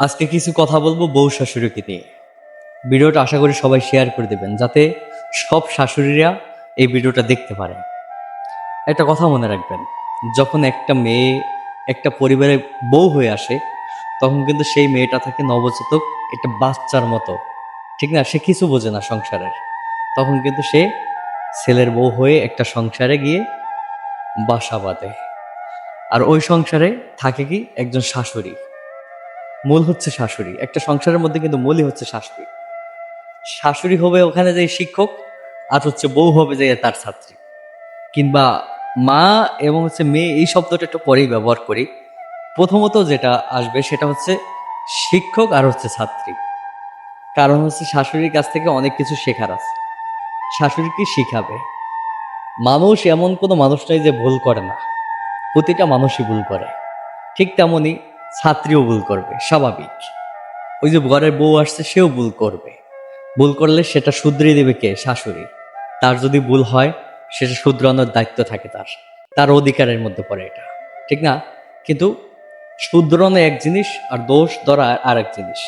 আজকে কিছু কথা বলব বউ শাশুড়িকে নিয়ে। ভিডিওটা আশা করি সবাই শেয়ার করে দেবেন, যাতে সব শাশুড়িরা এই ভিডিওটা দেখতে পারে একটা কথা মনে রাখবেন, যখন একটা মেয়ে, একটা পরিবারে বউ হয়ে আসে, তখন কিন্তু সেই মেয়েটা থাকে নবজাতক, একটা বাচ্চার মতো। ঠিক না? সে কিছু বোঝে না সংসারের। তখন কিন্তু সে ছেলের বউ হয়ে একটা সংসারে গিয়ে বাসা বাঁধে। আর ওই সংসারে থাকে কি একজন শাশুড়ি। মূল হচ্ছে শাশুড়ি। একটা সংসারের মধ্যে কিন্তু মূলই হচ্ছে শাশুড়ি। শাশুড়ি হবে ওখানে যে শিক্ষক, আর হচ্ছে বউ হবে যে তার ছাত্রী। কিংবা মা এবং হচ্ছে মেয়ে, এই শব্দটা একটু পরেই ব্যবহার করি। প্রথমত যেটা আসবে সেটা হচ্ছে শিক্ষক আর হচ্ছে ছাত্রী। কারণ হচ্ছে শাশুড়ির কাছ থেকে অনেক কিছু শেখার আছে। শাশুড়ি কি শিখাবে? মানুষ এমন কোনো মানুষ নাই যে ভুল করে না। প্রতিটা মানুষই ভুল করে। ঠিক তেমনই ছাত্রীও ভুল করবে, স্বাভাবিক। ওই যে ঘরের বউ আসছে, সেও ভুল করবে। ভুল করলে সেটা শুধরিয়ে দেবে কে? শাশুড়ি। তার যদি ভুল হয়, সেটা শুধরানোর দায়িত্ব থাকে তার। তার অধিকারের মধ্যে পড়ে এটা। ঠিক না? কিন্তু শুধরানো এক জিনিস আর দোষ ধরা আর এক জিনিস।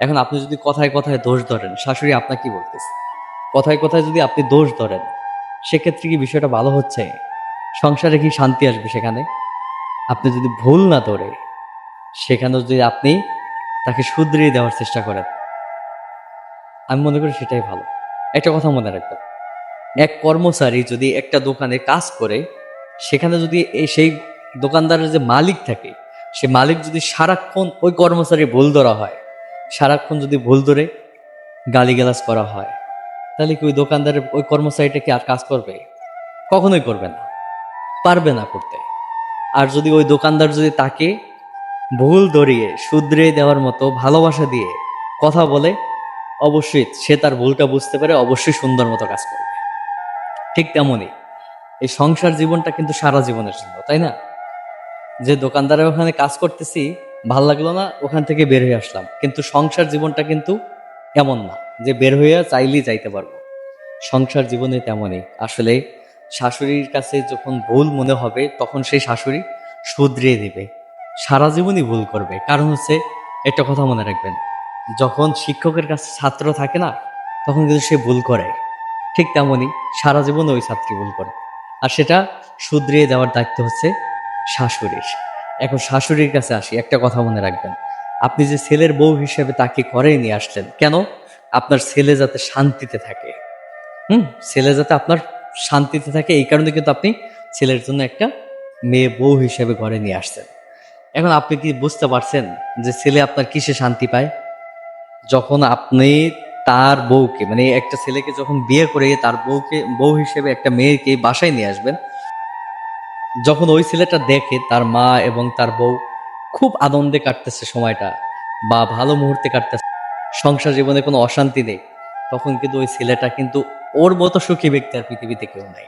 এখন আপনি যদি কথায় কথায় দোষ ধরেন, শাশুড়ি আপনাকে বলতেছে? কথায় কথায় যদি আপনি দোষ ধরেন, সেক্ষেত্রে কি বিষয়টা ভালো হচ্ছে? সংসারে কি শান্তি আসবে সেখানে? আপনি যদি ভুল না ধরে সেখানে যদি আপনি তাকে শুধরিয়ে দেওয়ার চেষ্টা করেন, আমি মনে করি সেটাই ভালো। একটা কথা মনে রাখবেন, এক কর্মচারী যদি একটা দোকানে কাজ করে, সেখানে যদি সেই দোকানদারের যে মালিক থাকে, সে মালিক যদি সারাক্ষণ ওই কর্মচারী ভুল ধরা হয়, সারাক্ষণ যদি ভুল ধরে গালিগালাজ করা হয়, তাহলে কি ওই দোকানদারের, ওই কর্মচারীটা কি আর কাজ করবে? কখনোই করবে না, পারবে না করতে। আর যদি ওই দোকানদার যদি তাকে ভুল ধরিয়ে, শুধরে দেওয়ার মতো ভালোবাসা দিয়ে কথা বলে, অবশ্যই সে তার ভুলটা বুঝতে পারে অবশ্যই সুন্দর মতো কাজ করবে। ঠিক তেমনই এই সংসার জীবনটা কিন্তু সারা জীবনের জন্য, তাই না? যে দোকানদারের ওখানে কাজ করতেছি, ভালো লাগল না, ওখান থেকে বের হয়ে আসলাম। কিন্তু সংসার জীবনটা কিন্তু এমন না, যে বের হয়ে চাইলেই যাইতে পারব। সংসার জীবনে তেমনই। আসলে শাশুড়ির কাছে যখন ভুল মনে হবে, তখন সেই শাশুড়ি শুধরিয়ে দিবে। সারা জীবনই ভুল করবে। কারণ হচ্ছে, একটা কথা মনে রাখবেন, যখন শিক্ষকের কাছে ছাত্র থাকে না, তখন কিন্তু সে ভুল করে। ঠিক তেমনই সারা জীবন ওই ছাত্রী ভুল করে। আর সেটা শুধরিয়ে দেওয়ার দায়িত্ব হচ্ছে শাশুড়ির। এখন শাশুড়ির কাছে আসি, একটা কথা মনে রাখবেন, আপনি যে ছেলের বউ হিসেবে তাকে করে নিয়ে আসলেন, কেন? আপনার ছেলে যাতে শান্তিতে থাকে। হুম? ছেলে যাতে আপনার শান্তিতে থাকে, এই কারণে কিন্তু আপনি ছেলের জন্য একটা মেয়ে বউ হিসেবে ঘরে নিয়ে আসছেন। এখন আপনি কি বুঝতে পারছেন যে ছেলে আপনার কিসে শান্তি পায়? যখন আপনি তার বউকে মানে একটা ছেলেকে যখন বিয়ে করে তার বউকে, বউ হিসেবে একটা মেয়েকে বাসায় নিয়ে আসবেন, যখন ওই ছেলেটা দেখে তার মা এবং তার বউ খুব আনন্দে কাটতেছে সময়টা বা ভালো মুহূর্তে কাটতেছে, সংসার জীবনে কোনো অশান্তি নেই, তখন কিন্তু ওই ছেলেটা কিন্তু ওর মতো সুখী ব্যক্তি আর পৃথিবীতে কেউ নাই।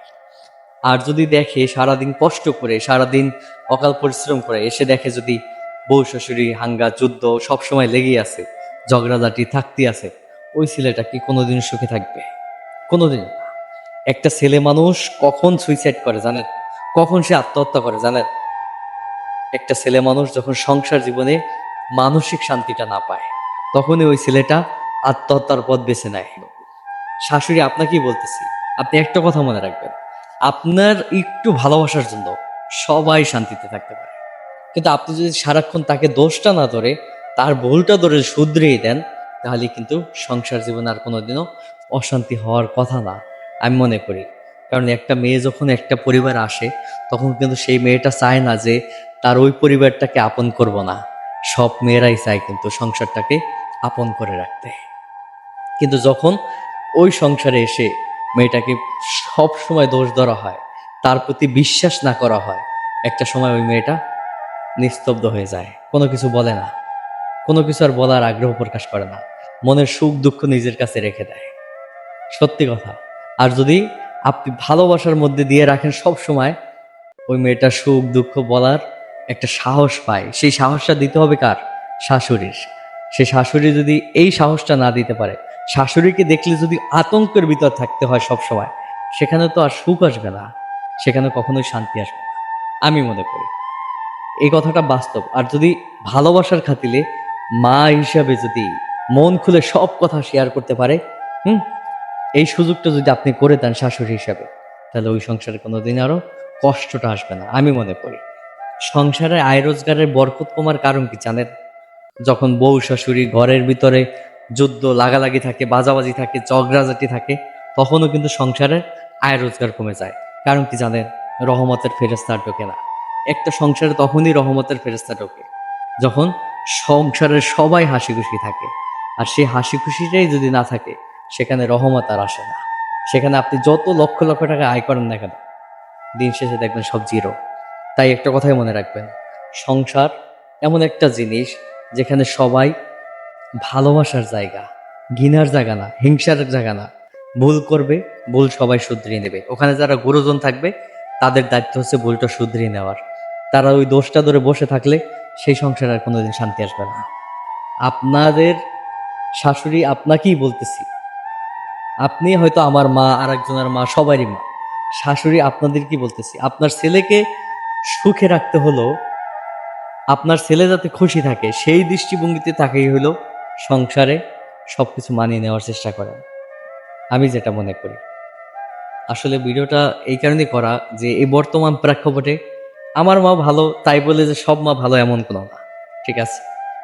আর যদি দেখে সারাদিন কষ্ট করে, সারাদিন অকাল পরিশ্রম করে, এসে দেখে যদি বউ শ্বশুরি হাঙ্গা, যুদ্ধ সব সময় লেগেই আছে, ঝগড়াঝাটি থাকতে আছে, ওই ছেলেটা কি কোনোদিন সুখে থাকবে? কোনোদিন একটা ছেলে মানুষ কখন সুইসাইড করে জানেন? কখন সে আত্মহত্যা করে জানেন? একটা ছেলে মানুষ যখন সংসার জীবনে মানসিক শান্তিটা না পায়, তখনই ওই ছেলেটা আত্মহত্যার পথ বেছে নেয়। শাশুড়ি, আপনাকেই বলতেছি, আপনি একটা কথা মনে রাখবেন। আপনার একটু ভালোবাসার জন্য সবাই শান্তিতে থাকতে পারে। কিন্তু আপনি যদি সারাক্ষণ তাকে দোষটা না ধরে, তার ভুলটা ধরে শুধরিয়ে দেন, তাহলে কিন্তু সংসার জীবনে আর কোনোদিনও অশান্তি হওয়ার কথা না, আমি মনে করি। কারণ একটা মেয়ে যখন একটা পরিবার আসে, তখন কিন্তু সেই মেয়েটা চায় না যে তার ওই পরিবারটাকে আপন করব না। সব মেয়েরাই চায় কিন্তু সংসারটাকে আপন করে রাখতে। কিন্তু যখন ওই সংসারে এসে মেয়েটাকে সব সময় দোষ ধরা হয়, তার প্রতি বিশ্বাস না করা হয়। একটা সময় ওই মেয়েটা নিস্তব্ধ হয়ে যায়। কোনো কিছু বলে না। কোনো কিছু আর বলার আগ্রহ প্রকাশ করে না। মনের সুখ দুঃখ নিজের কাছে রেখে দেয়। সত্যি কথা। আর যদি আপনি ভালোবাসার মধ্যে দিয়ে রাখেন সব সময়, ওই মেয়েটা সুখ দুঃখ বলার একটা সাহস পায়। সেই সাহসটা দিতে হবে কার? শাশুড়ির। সেই শাশুড়ি যদি এই সাহসটা না দিতে পারে শাশুড়িকে দেখলে যদি আতঙ্কের ভিতর থাকতে হয় সব সময়, সেখানে তো আর সুখ আসবে না, সেখানে কখনোই শান্তি আসবে না, আমি মনে করি। এই কথাটা বাস্তব। আর যদি ভালোবাসার খাতিলে মা হিসাবে যদি মন খুলে সব কথা শেয়ার করতে পারে, হুম? এই সুযোগটা যদি আপনি করে দেন শাশুড়ি হিসাবে, তাহলে ওই সংসারে কোনোদিন আরও কষ্টটা আসবে না, আমি মনে করি। সংসারে আয় রোজগারের বরকত কমার কারণ কি জানেন? যখন বউ শাশুড়ি ঘরের ভিতরে যুদ্ধ, লাগালাগি থাকে, বাজাবাজি থাকে চগরাজাটি থাকে, তখনও কিন্তু সংসারের আয় রোজগার কমে যায়। কারণ কি জানেন? রহমতের ফেরস্তা ঢোকে না। একটা সংসারে তখনই রহমতের ফেরস্তা ঢোকে, যখন সংসারের সবাই হাসি খুশি থাকে। আর সেই হাসি খুশিটাই যদি না থাকে, সেখানে রহমত আর আসে না। সেখানে আপনি যত লক্ষ লক্ষ টাকা আয় করেন না কেন, দিন শেষে দেখবেন সব জিরো। তাই একটা কথাই মনে রাখবেন, সংসার এমন একটা জিনিস যেখানে সবাই ভালোবাসার জায়গা, ঘৃণার জায়গা না, হিংসার জায়গা না। ভুল করবে, ভুল সবাই শুধরিয়ে নেবে। ওখানে যারা গুরুজন থাকবে, তাদের দায়িত্ব হচ্ছে ভুলটা শুধরিয়ে নেওয়ার। তারা ওই দোষটা ধরে বসে থাকলে সেই সংসারে আর কোনোদিন শান্তি আসবে না। আপনাদের শাশুড়ি আপনাকেই বলতেছি। আপনি হয়তো আমার মা আর একজনের মা, সবারই মা। শাশুড়ি আপনাদের কি বলতেছি। আপনার ছেলেকে সুখে রাখতে হলো আপনার ছেলে যাতে খুশি থাকে, সেই দৃষ্টিভঙ্গিতে তাকেই হলো সংসারে সবকিছু মানিয়ে নেওয়ার চেষ্টা করেন। আমি যেটা মনে করি। আসলে ভিডিওটা এই কারণে করা যে এই বর্তমান প্রেক্ষাপটে আমার মা ভালো, তাই বলে যে সব মা ভালো এমন কোনো না, ঠিক আছে?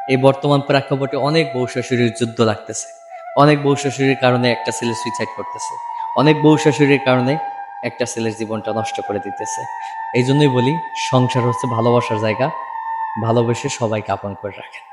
এই বর্তমান প্রেক্ষাপটে অনেক বউ শাশুড়ির যুদ্ধ লাগতেছে। অনেক বউ শাশুড়ির কারণে একটা ছেলে সুইসাইড করতেছে। অনেক বউ শাশুড়ির কারণে একটা ছেলের জীবনটা নষ্ট করে দিতেছে। এই জন্যই বলি, সংসার হচ্ছে ভালোবাসার জায়গা। ভালোবেসে সবাইকে আপন করে রাখেন।